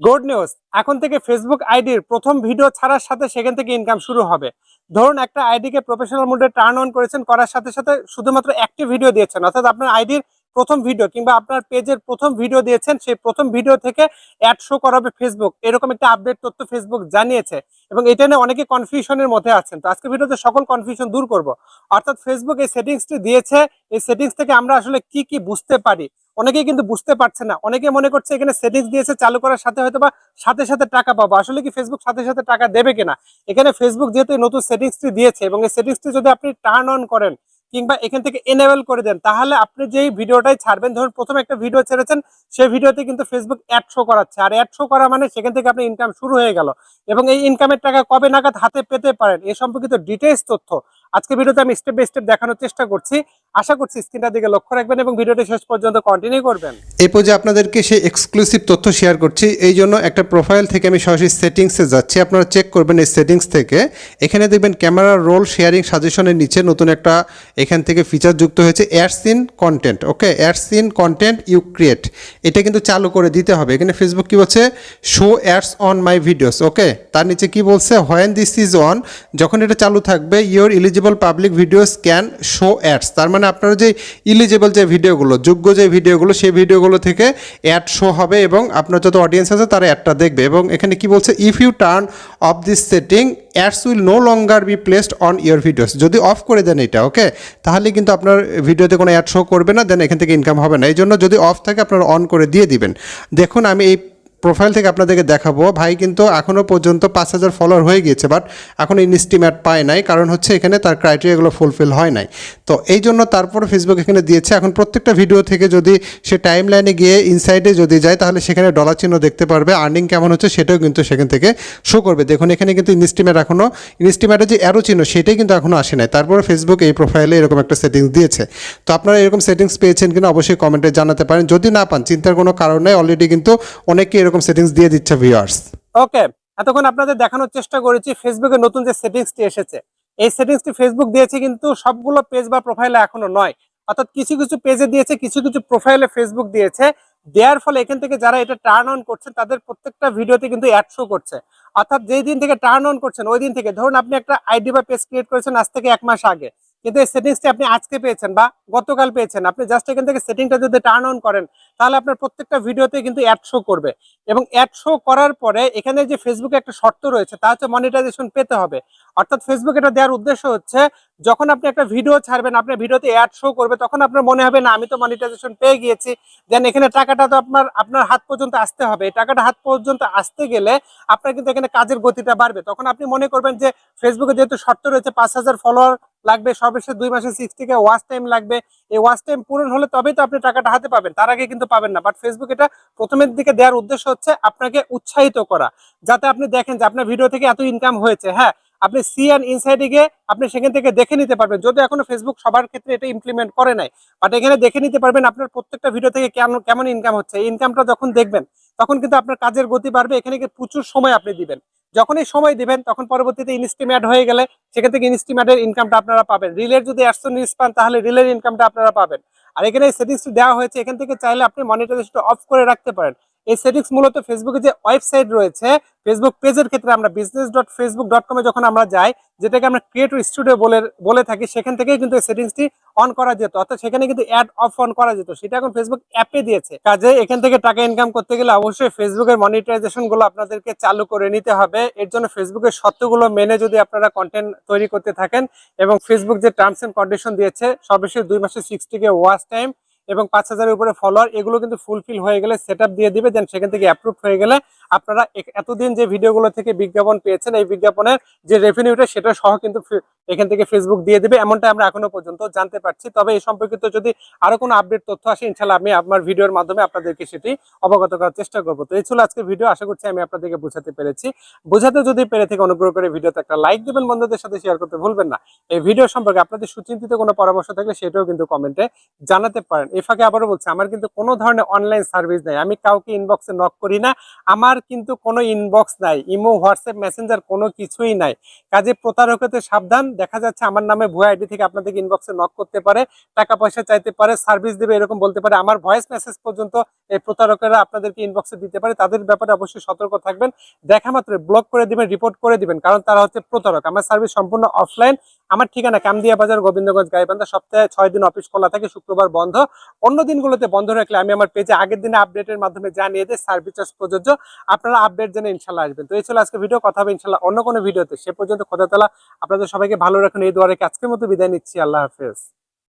Good news. এখন থেকে Facebook আইডির প্রথম ভিডিও ছাড়ার সাথে সেখান থেকে ইনকাম শুরু হবে। ধরুন, একটা আইডিকে প্রফেশনাল মোডে টার্ন অন করেছেন, করার সাথে সাথে শুধুমাত্র একটি ভিডিও দিয়েছেন, অর্থাৎ আপনার আইডির প্রথম ভিডিও কিংবা আপনার পেজের প্রথম ভিডিও দিয়েছেন, সেই প্রথম ভিডিও থেকে অ্যাড শো করাবে ফেসবুক এরকম একটা আপডেট তথ্য ফেসবুক জানিয়েছে এবং এটা নিয়ে অনেকে কনফিউশনের মধ্যে আছেন। তো আজকে ভিডিওতে সকল কনফিউশন দূর করব। অর্থাৎ ফেসবুক এই সেটিংসটি দিয়েছে। এই সেটিংস থেকে আমরা আসলে কি কি বুঝতে পারি? অনেকেই কিন্তু বুঝতে পারছে না। অনেকে মনে করছে এখানে সেটিংস দিয়েছে, চালু করার সাথে হয়তো বা সাথে সাথে টাকা পাবো। আসলে কি ফেসবুক সাথে সাথে টাকা দেবে কিনা? এখানে ফেসবুক যেহেতু নতুন সেটিংসটি দিয়েছে এবং এই সেটিংসটি যদি আপনি টার্ন অন করেন কিংবা এখান থেকে এনেবল করে দেন, তাহলে আপনি যেই ভিডিওটাই ছাড়বেন, ধরুন প্রথমে একটা ভিডিও ছেড়েছেন, সেই ভিডিওতে কিন্তু ফেসবুক অ্যাড শো করাচ্ছে। আর অ্যাড শো করা মানে সেখান থেকে আপনার ইনকাম শুরু হয়ে গেল। এবং এই ইনকামের টাকা কবে নাগাদ হাতে পেতে পারেন, এ সম্পর্কিত ডিটেলস তথ্য আজকে ভিডিওতে আমি স্টেপ বাই স্টেপ দেখানোর চেষ্টা করছি। আশা করছি স্ক্রিনটার দিকে লক্ষ্য রাখবেন এবং ভিডিওটি শেষ পর্যন্ত কন্টিনিউ করবেন। এই পর্যায়ে আপনাদেরকে সেই এক্সক্লুসিভ তথ্য শেয়ার করছি। এই জন্য একটা প্রোফাইল থেকে আমি সরাসরি সেটিংসে যাচ্ছি। আপনারা চেক করবেন এই সেটিংস থেকে। এখানে দেখবেন ক্যামেরা রোল শেয়ারিং সাজেশনের নিচে নতুন একটা এখান থেকে ফিচার যুক্ত হয়েছে ads in content okay ads in content you create এটা কিন্তু চালু করে দিতে হবে। এখানে ফেসবুক কি বলছে? Show ads on my videos okay তার নিচে কি বলছে? হোয়েন দিস ইজ অন যখন এটা চালু থাকবে your eligible public videos can show ads তার মানে আপনার যে ইলিজিবল যে ভিডিওগুলো যোগ্য যে ভিডিওগুলো সেই ভিডিওগুলো থেকে অ্যাড শো হবে এবং আপনার যত অডিয়েন্স আছে তারা অ্যাডটা দেখবে এবং এখানে কি বলছে if you turn off this setting ads will no longer be placed on your videos যদি অফ করে দেন এটা ওকে তাহলে কিন্তু আপনার ভিডিওতে কোনো অ্যাড শো করবে না দেন এখান থেকে ইনকাম হবে না। এই জন্য যদি অফ থাকে, আপনারা অন করে দিয়ে দিবেন। দেখুন, আমি এই প্রোফাইল থেকে আপনাদেরকে দেখাবো। ভাই কিন্তু এখনও পর্যন্ত পাঁচ হাজার ফলোয়ার হয়ে গিয়েছে বাট এখন ইনস্টিমেট পায় নাই, কারণ হচ্ছে এখানে তার ক্রাইটেরিয়াগুলো ফুলফিল হয় নাই। তো এই জন্য তারপর ফেসবুক এখানে দিয়েছে। এখন প্রত্যেকটা ভিডিও থেকে যদি সে টাইম লাইনে গিয়ে ইনসাইডে যদি যায়, তাহলে সেখানে ডলার চিহ্ন দেখতে পারবে আর্নিং কেমন হচ্ছে সেটাও কিন্তু সেখান থেকে শো করবে। দেখুন, এখানে কিন্তু ইনস্টিমেট এখনও ইনস্টিমেটের যে অ্যারো চিহ্ন, সেটাই কিন্তু এখনও আসে নাই। তারপরে ফেসবুক এই প্রোফাইলে এরকম একটা সেটিংস দিয়েছে। তো আপনারা এরকম সেটিংস পেয়েছেন কিনা, অবশ্যই কমেন্টে জানাতে পারেন। যদি না পান, চিন্তার কোনো কারণ নেই। অলরেডি কিন্তু অনেকে এরকম সেটিংস দিয়ে দিচ্ছে ভিউয়ার্স ওকে এতক্ষণ আপনাদের দেখানোর চেষ্টা করেছি ফেসবুকের নতুন যে সেটিংসটি এসেছে। এই সেটিংসটি ফেসবুক দিয়েছে কিন্তু সবগুলো পেজ বা প্রোফাইলে এখনও নয়। অর্থাৎ কিছু কিছু পেজে দিয়েছে, কিছু কিছু প্রোফাইলে ফেসবুক দিয়েছে। দেওয়ার ফলে এখান থেকে যারা এটা টার্ন অন করছে তাদের প্রত্যেকটা ভিডিওতে কিন্তু অ্যাড শো করছে। অর্থাৎ যেই দিন থেকে টার্ন অন করছেন, ওই দিন থেকে, ধরুন আপনি একটা আইডি বা পেজ ক্রিয়েট করেছেন আজ থেকে এক মাস আগে। কিন্তু এই সেটিংসটি আপনি আজকে পেয়েছেন বা গতকাল পেয়েছেন। আপনি জাস্ট এখান থেকে সেটিংটা যদি টার্ন অন করেন, তাহলে আপনার প্রত্যেকটা ভিডিওতে কিন্তু অ্যাড শো করবে। এবং অ্যাড শো করার পরে এখানে যে ফেসবুকে একটা শর্ত রয়েছে, তা হচ্ছে মনিটাইজেশন পেতে হবে। অর্থাৎ ফেসবুক এটা দেওয়ার উদ্দেশ্য হচ্ছে যখন আপনি একটা ভিডিও ছাড়বেন আপনার ভিডিওতে অ্যাড শো করবে, তখন আপনার মনে হবে, না, আমি তো মনিটাইজেশন পেয়ে গিয়েছি। দেন এখানে টাকাটা তো আপনার আপনার হাত পর্যন্ত আসতে হবে। এই টাকাটা হাত পর্যন্ত আসতে গেলে আপনার কিন্তু এখানে কাজের গতিটা বাড়বে। তখন আপনি মনে করবেন যে ফেসবুকে যেহেতু শর্ত রয়েছে, পাঁচ হাজার ফলোয়ার লাগবে, সর্বশেষ দুই মাসে সিক্সটি কে ওয়াচ টাইম লাগবে। এই ওয়াচ টাইম পূরণ হলে তবেই তো আপনি টাকাটা হাতে পাবেন, তার আগে কিন্তু পাবেন না। বাট ফেসবুক এটা প্রথমের দিকে দেওয়ার উদ্দেশ্য হচ্ছে আপনাকে উৎসাহিত করা, যাতে আপনি দেখেন যে আপনার ভিডিও থেকে এত ইনকাম হয়েছে। হ্যাঁ আপনি সি অ্যান্ড ইনসাইডে গিয়ে আপনি সেখান থেকে দেখে নিতে পারবেন। যদি এখনও ফেসবুক সবার ক্ষেত্রে এটা ইমপ্লিমেন্ট করে নাই বাট এখানে দেখে নিতে পারবেন আপনার প্রত্যেকটা ভিডিও থেকে কেমন কেমন ইনকাম হচ্ছে। এই ইনকামটা যখন দেখবেন, তখন কিন্তু আপনার কাজের গতি বাড়বে, এখানে প্রচুর সময় আপনি দিবেন। যখনই সময় দিবেন, তখন পরবর্তীতে ইনস্টিমেট হয়ে গেলে সেখান থেকে ইনস্টিমেটের ইনকামটা আপনারা পাবেন। রিলের যদি একশো নিউজ পান, তাহলে রিলের ইনকামটা আপনারা পাবেন। আর এখানে সেটিংসটি দেওয়া হয়েছে, এখান থেকে চাইলে আপনি মনিটাইজেশনটা অফ করে রাখতে পারেন। এই সেটিংস মূলত ফেসবুকে যে ওয়েবসাইট রয়েছে ফেসবুক পেজের ক্ষেত্রে আমরা বিজনেস ডট ফেসবুক ডট কমে যখন আমরা যাই, যেটাকে আমরা ক্রিয়েটর স্টুডিও বলে বলে থাকি, সেখান থেকেই কিন্তু এই সেটিংসটি অন করা যেত। অর্থাৎ সেখানে কিন্তু অ্যাড অফ অন করা যেত। সেটা এখন ফেসবুক অ্যাপে দিয়েছে। কাজে এখান থেকে টাকা ইনকাম করতে গেলে অবশ্যই ফেসবুকের মনিটাইজেশনগুলো আপনাদেরকে চালু করে নিতে হবে। এর জন্য ফেসবুকের শর্তগুলো মেনে যদি আপনারা কন্টেন্ট তৈরি করতে থাকেন এবং ফেসবুক যে টার্মস এন্ড কন্ডিশন দিয়েছে, সর্বশেষ দুই মাসে সিক্সটি কে ওয়াচ টাইম এবং পাঁচ হাজারের উপরে ফলোয়ার এগুলো কিন্তু ফুলফিল হয়ে গেলে সেট দিয়ে দিবে দেন সেখান থেকে অ্যাপ্রুভ হয়ে গেলে আপনারা এতদিন যে ভিডিওগুলো থেকে বিজ্ঞাপন পেয়েছেন, এই বিজ্ঞাপনের যে রেভিনিউটা সেটা সহ কিন্তু এখান থেকে ফেসবুক দিয়ে দিবে, এমনটা আমরা এখনও পর্যন্ত জানতে পারছি। তবে এই সম্পর্কিত যদি আরও কোনো আপডেট তথ্য আসে ইনশাল্লাহ আমি আমার ভিডিওর মাধ্যমে আপনাদেরকে সেটি অবগত করার চেষ্টা করব। তো এই ছিল আজকের ভিডিও, আশা করছি আমি আপনাদেরকে বোঝাতে পেরেছি। বোঝাতে যদি পেরে থেকে অনুগ্রহ করে ভিডিওতে একটা লাইক দিবেন, বন্ধুদের সাথে শেয়ার করতে ভুলবেন না। এই ভিডিও সম্পর্কে আপনাদের সুচিন্তিত কোনো পরামর্শ থাকলে সেটাও কিন্তু কমেন্টে জানাতে পারেন। এই ফাঁকে আবারও বলছি, আমার কিন্তু কোনো ধরনের অনলাইন সার্ভিস নাই। আমি কাউকে ইনবক্সে নক করি না। আমার কিন্তু কোনো ইনবক্স নাই। ইমো হোয়াটসঅ্যাপ মেসেঞ্জার কোনো কিছুই নাই। কাজে প্রতারকতে সাবধান দেখা যাচ্ছে আমার নামে ভুয়া আইডি থেকে আপনাদেরকে ইনবক্সে নক করতে পারে, টাকা পয়সা চাইতে পারে সার্ভিস দেবে, এরকম বলতে পারে। আমার ভয়েস মেসেজ পর্যন্ত এই প্রতারকেরা আপনাদেরকে ইনবক্সে দিতে পারে। তাদের ব্যাপারে অবশ্যই সতর্ক থাকবেন। দেখা মাত্র ব্লক করে দিবেন রিপোর্ট করে দিবেন, কারণ তারা হচ্ছে প্রতারক। আমার সার্ভিস সম্পূর্ণ অফলাইন আমার ঠিকানা কামদিয়া বাজার, গোবিন্দগঞ্জ, গাইবান্ধা। সপ্তাহে ছয় দিন অফিস খোলা থাকে, শুক্রবার বন্ধ। অন্য দিনগুলোতে বন্ধ রাখলে আমি আমার পেজে আগের দিনে আপডেটের মাধ্যমে জানিয়ে দেয় সার্ভিস চার্জ প্রযোজ্য। আপনারা আপডেট জেনে ইনশাল্লাহ আসবেন। তো এই ছিল আজকে ভিডিও কথা হবে ইনশাল্লাহ অন্য কোনো ভিডিওতে সে পর্যন্ত খোদা তালা আপনাদের সবাইকে ভালো রাখুন। এই দোয়ারে আজকের মতো বিদায় নিচ্ছি। আল্লাহ হাফেজ।